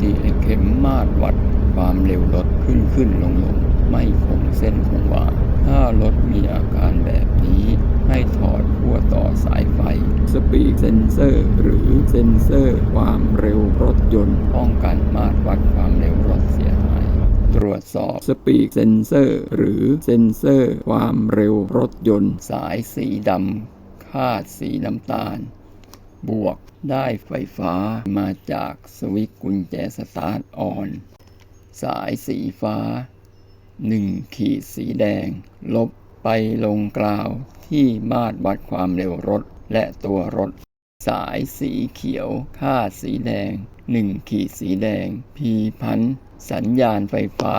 ที่เข็มมาตรวัดความเร็วรถขึ้นขึ้นลงลงไม่คงเส้นคงวา ถ้ารถมีอาการแบบนี้ ให้ถอดขั้วต่อสายไฟ สปีดเซนเซอร์ หรือเซนเซอร์ความเร็วรถยนต์ป้องกันมาตรวัดความเร็วรถเสียหาย ตรวจสอบสปีดเซนเซอร์ หรือเซนเซอร์ความเร็วรถยนต์ สายสีดำคาดสีน้ำตาล บวก ได้ไฟฟ้ามาจากสวิตกุญแจสตาร์ทออน สายสีฟ้า 1 ขีดสีแดง ลบไปลงกราวที่มาตรวัดความเร็วรถและตัวรถ สายสีเขียวค่าสีแดง 1 ขีดสีแดง พีพัน สัญญาณไฟฟ้า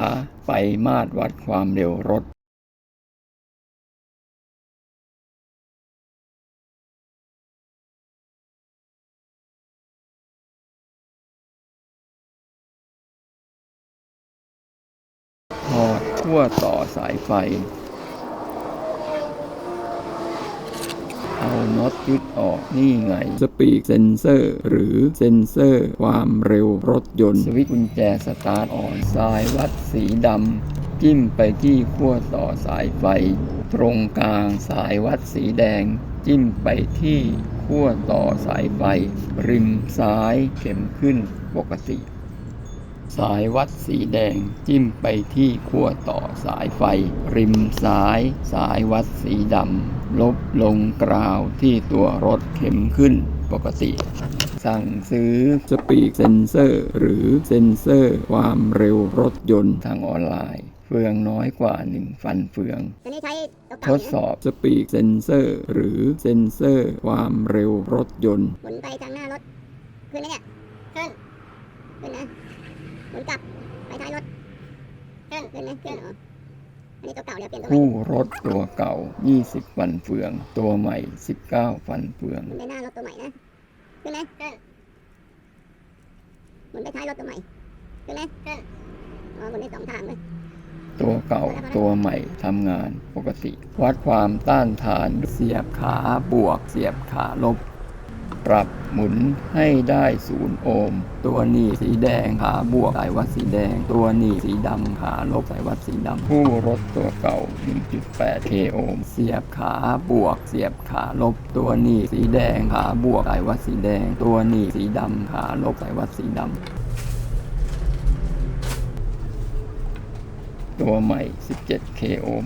ไปมาตรวัดความเร็วรถ ขั้วต่อสายไฟ เอาน็อตยึดออกนี่ไง สปีกเซนเซอร์ หรือเซนเซอร์ ความเร็วรถยนต์ สวิตช์กุญแจสตาร์ทอ่อน สายวัดสีดำ จิ้มไปที่ขั้วต่อสายไฟ ตรงกลางสายวัดสีแดง จิ้มไปที่ขั้วต่อสายไฟ ริมซ้ายเข็มขึ้นปกติ สายวัดสีแดง จิ้มไปที่ขั้วต่อสายไฟ ริมซ้าย สายวัดสีดำลบลงกราวที่ตัวรถเข็มขึ้นปกติ สั่งซื้อสปีกเซนเซอร์ หรือเซนเซอร์ความเร็วรถยนต์ทางออนไลน์ เฟืองน้อยกว่า 1 ฟันเฟือง ทดสอบสปีกเซนเซอร์ หรือเซนเซอร์ความเร็วรถยนต์หมุนไปทางหน้ารถ ขึ้นไหมเนี่ย ขึ้น ขึ้นนะ หมุนกลับไปท้ายรถขึ้นขึ้นนะขึ้นเหรออันนี้ตัวเก่าเดี๋ยวเปลี่ยนตัวใหม่คู่รถตัวเก่า 20 ฟันเฟือง ตัวใหม่ 19 ฟันเฟือง หมุนไปหน้ารถตัวใหม่นะขึ้นไหมขึ้นหมุนไปท้ายรถตัวใหม่ขึ้นไหมขึ้นอ๋อหมุนได้สองทางเลย ตัวเก่าตัวใหม่ทำงานปกติ วัดความต้านทานเสียบขาบวก เสียบขาลบ ปรับหมุนให้ได้ศูนย์โอห์ม ตัวนีสีแดงขาบวกสายวัดสีแดง ตัวนีสีดำขาลบสายวัดสีดำคู่รถตัวเก่า 1.8 k โอห์ม เสียบขาบวก เสียบขาลบ ตัวนีสีแดงขาบวกสายวัดสีแดง ตัวนีสีดำขาลบสายวัดสีดำตัวใหม่ 17 k โอห์ม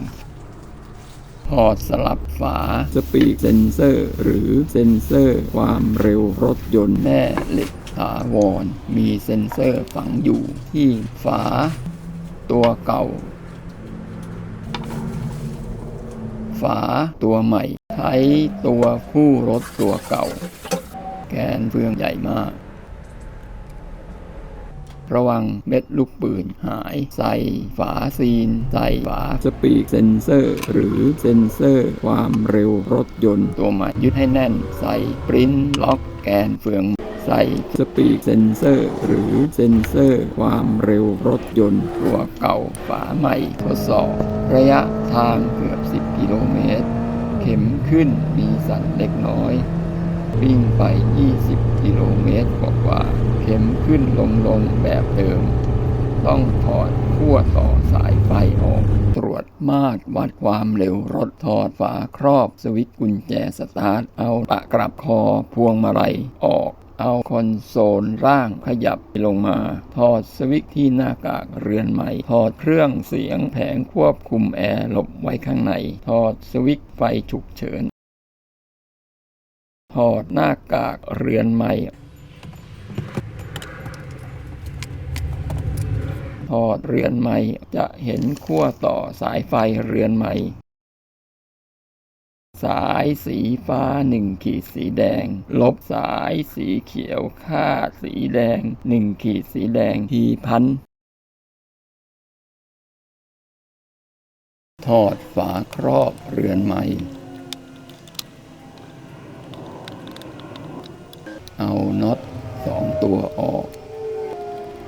พอร์ตสลับฝา สปีกเซนเซอร์ หรือเซนเซอร์ความเร็วรถยนต์แม่เหล็กถาวร มีเซนเซอร์ฝังอยู่ที่ฝาตัวเก่า ฝาตัวใหม่ ใช้ตัวคู่รถตัวเก่า แกนเฟืองใหญ่มาก ระวังเม็ดลูกปืนหาย ใส่ฝาซีน ใส่ฝาสปีกเซนเซอร์ หรือเซนเซอร์ ความเร็วรถยนต์ ตัวใหม่ยึดให้แน่น ใส่ปริ้นล็อกแกนเฟืองใส่สปีกเซนเซอร์ หรือเซนเซอร์ ความเร็วรถยนต์ตัวเก่าฝาใหม่ทดสอบ ระยะทางเกือบ 10 กิโลเมตร เข็มขึ้นมีสั่นเล็กน้อย วิ่งไป 20 กิโลเมตรกว่าเข็มขึ้นลงลงแบบเดิม ต้องถอดขั้วต่อสายไฟออก ตรวจมาตรวัดความเร็วรถถอดฝาครอบสวิตช์กุญแจสตาร์ท เอาตะกรับคอพวงมาลัยออกเอาคอนโซลร่างขยับลงมา ถอดสวิตช์ที่หน้ากากเรือนใหม่ ถอดเครื่องเสียงแผงควบคุมแอร์หลบไว้ข้างใน ถอดสวิตช์ไฟฉุกเฉิน ถอดหน้ากากเรือนใหม่ถอดเรือนใหม่จะเห็นขั้วต่อสายไฟเรือนใหม่ สายสีฟ้าหนึ่งขีดสีแดง ลบสายสีเขียวค่าสีแดงหนึ่งขีดสีแดงทีพันถอดฝาครอบเรือนใหม่ เอาน็อตสองตัวออก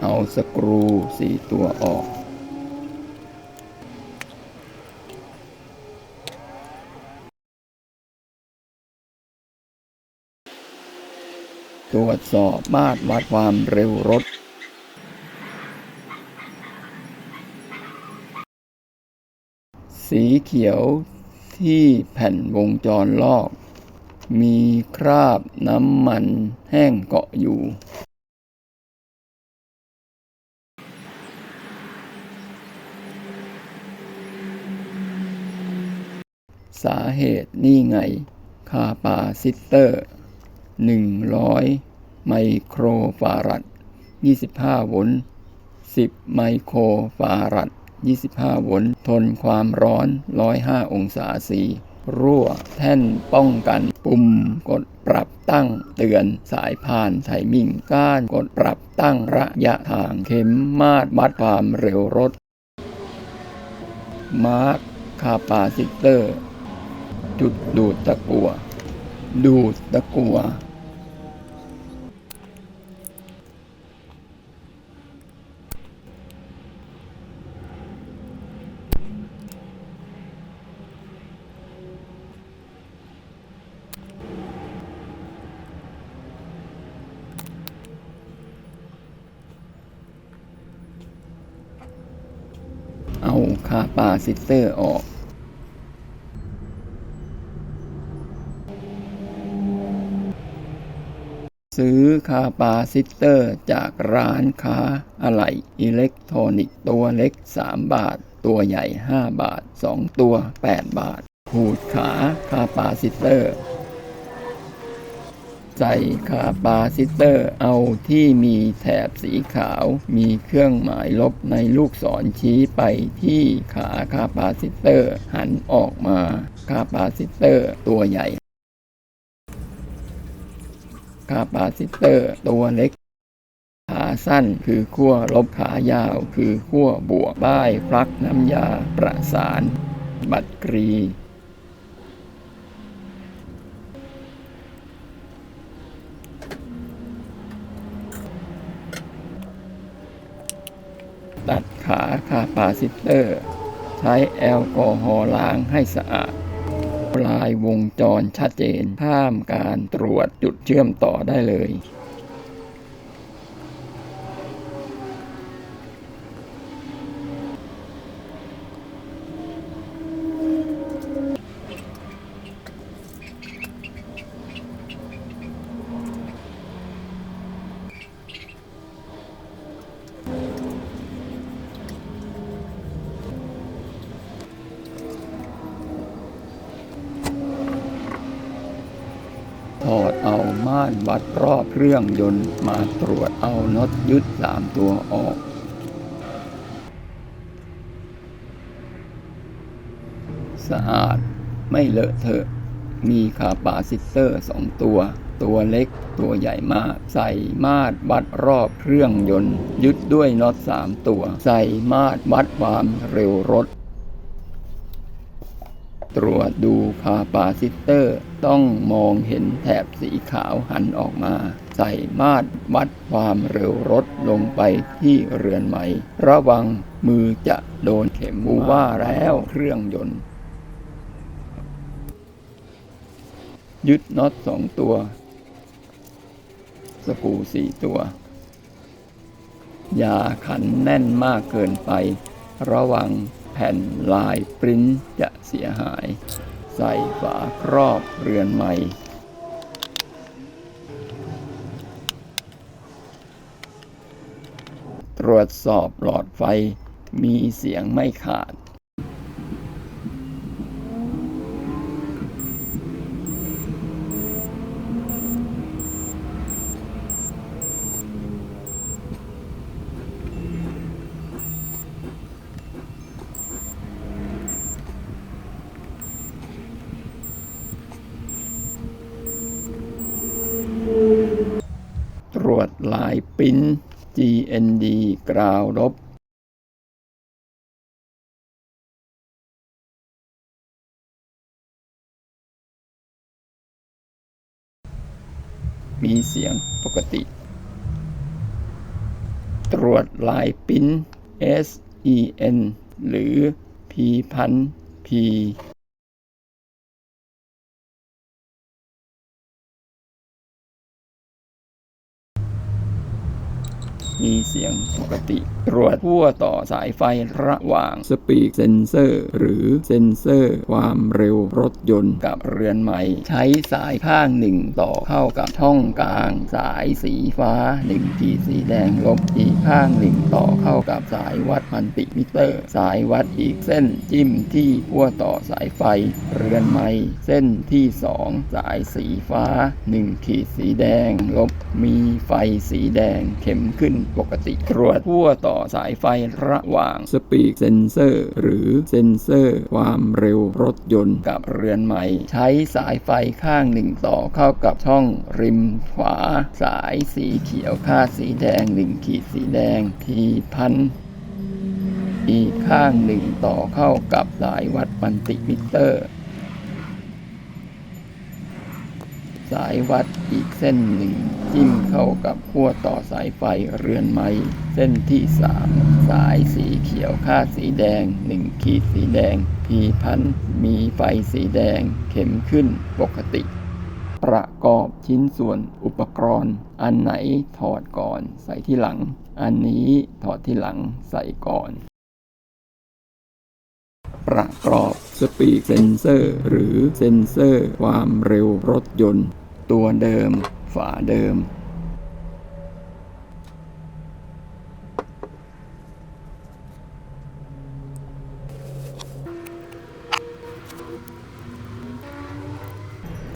เอาสกรูสี่ตัวออก ตรวจสอบมาตรวัดความเร็วรถสีเขียวที่แผ่นวงจรลอก มีคราบน้ำมันแห้งเกาะอยู่ สาเหตุนี่ไง คาปาซิเตอร์ 100 ไมโครฟารัด 25 โวลต์ 10 ไมโครฟารัด 25 โวลต์ ทนความร้อน 105 องศาซี รั่ว แท่นป้องกัน ปุ่มกดปรับตั้งเตือนสายพานไทมิ่ง ก้านกดปรับตั้งระยะทางเข็มมาดวัดความเร็วรถ มาร์คคาปาซิเตอร์ จุดดูดตะกัว ดูดตะกัว เอาคาปาซิเตอร์ออก ซื้อคาปาซิเตอร์จากร้านค้าอะไหล่อิเล็กทรอนิกส์ตัวเล็ก 3 บาท ตัวใหญ่ 5 บาท 2 ตัว 8 บาท หูดขาคาปาซิเตอร์ ใส่คาปาซิเตอร์ เอาที่มีแถบสีขาว มีเครื่องหมายลบในลูกศรชี้ไปที่ขาคาปาซิเตอร์ หันออกมาคาปาซิเตอร์ ตัวใหญ่คาปาซิเตอร์ ตัวเล็กขาสั้นคือขั้วลบขายาว คือขั้วบวกป้ายพลักน้ำยาประสาน บัตรกรี ตัดขาคาปาซิเตอร์ ใช้แอลกอฮอล์ล้างให้สะอาดปลายวงจรชัดเจน ห้ามการตรวจจุดเชื่อมต่อได้เลยาม่านวัดรอบเครื่องยนต์มาตรวจเอาน็อตยึดสามตัวออก สะอาดไม่เลอะเทอะมีคาปาซิเตอร์สองตัว ตัวเล็กตัวใหญ่มาก ใส่มาดวัดรอบเครื่องยนต์ ยึดด้วยน็อตสามตัว ใส่มาดวัดความเร็วรถ ตรวจดูคาปาซิเตอร์ ต้องมองเห็นแถบสีขาวหันออกมา ใส่มาตรวัดความเร็วรถลงไปที่เรือนใหม่ ระวังมือจะโดนเข็มบูว่าแล้วเครื่องยนต์ ยึดน็อตสองตัว สกรูสี่ตัว อย่าขันแน่นมากเกินไป ระวัง แผ่นลายปริ้นจะเสียหาย ใส่ฝาครอบเรือนใหม่ตรวจสอบหลอดไฟมีเสียงไม่ขาด ปิ้น GND กราวลบมีเสียงปกติ ตรวจลายปิ้น SEN หรือ P พัน P มีเสียงปกติ ตรวจทั่วต่อสายไฟระหว่างสปีกเซนเซอร์ หรือเซนเซอร์ ความเร็วรถยนต์กับเรือนใหม่ ใช้สายข้างหนึ่งต่อเข้ากับช่องกลาง สายสีฟ้า1ขีดสีแดงลบอีกข้างหนึ่งต่อเข้ากับสายวัดมัลติมิเตอร์ สายวัดอีกเส้นจิ้มที่ขั้วต่อสายไฟ เรือนไม้เส้นที่ 2 สายสีฟ้า 1 ขีดสีแดง ลบมีไฟสีแดงเข็มขึ้นปกติตรวจขั้วต่อสายไฟระหว่างสปีกเซนเซอร์หรือเซนเซอร์ความเร็วรถยนต์กับเรือนไม้ใช้สายไฟข้างหนึ่งต่อเข้ากับช่องริมขวา สายสีเขียวค่าสีแดง1ขีดสีแดงทีพันอีกข้างหนึ่งต่อเข้ากับสายวัดมัลติมิเตอร์ สายวัดอีกเส้นหนึ่ง จิ้มเข้ากับขั้วต่อสายไฟเรือนไม้ เส้นที่สามสายสีเขียวค่าสีแดงหนึ่งขีดสีแดง พีพันมีไฟสีแดง เข็มขึ้นปกติ ประกอบชิ้นส่วนอุปกรณ์ อันไหนถอดก่อนใส่ที่หลัง อันนี้ถอดที่หลังใส่ก่อนประกอบสปีกเซนเซอร์ หรือเซนเซอร์ความเร็วรถยนต์ ตัวเดิม ฝาเดิม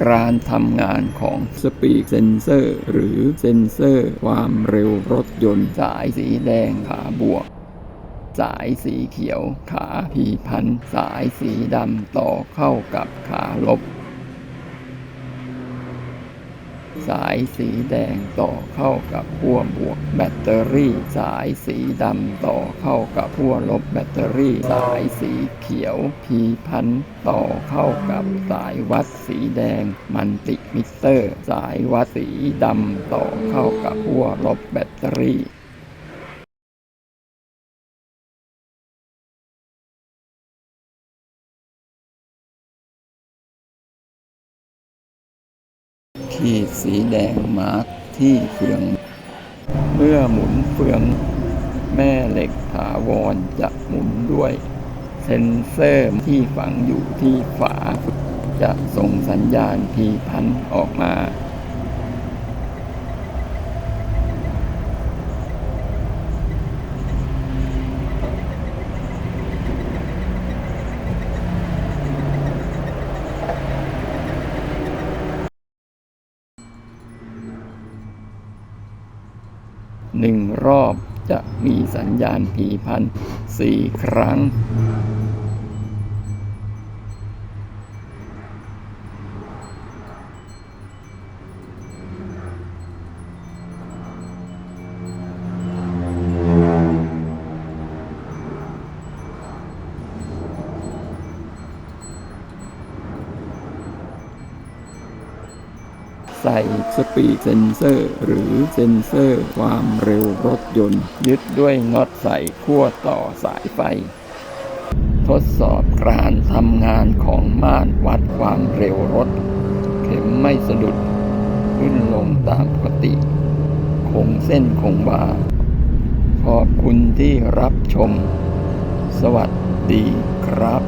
การทำงานของสปีกเซนเซอร์ หรือเซนเซอร์ความเร็วรถยนต์สายสีแดงขาบวก สายสีเขียวขาพีพัน สายสีดำต่อเข้ากับขาลบ สายสีแดงต่อเข้ากับขั้วบวกแบตเตอรี่ สายสีดำต่อเข้ากับขั้วลบแบตเตอรี่ สายสีเขียวพีพันต่อเข้ากับสายวัดสีแดงมันติมิเตอร์ สายวัดสีดำต่อเข้ากับขั้วลบแบตเตอรี่ ขีดสีแดงมาร์กที่เฟือง เมื่อหมุนเฟืองแม่เหล็กถาวรจะหมุนด้วย เซนเซอร์ที่ฝังอยู่ที่ฝาจะส่งสัญญาณพีพันออกมา รอบจะมีสัญญาณผีพันสี่ครั้ง สปีดเซนเซอร์ หรือเซนเซอร์ความเร็วรถยนต์ ยึดด้วยน็อตใส่ขั้วต่อสายไฟ ทดสอบการทำงานของม่านวัดความเร็วรถ เข็มไม่สะดุด ขึ้นลงตามปกติ คงเส้นคงวาขอบคุณที่รับชม สวัสดีครับ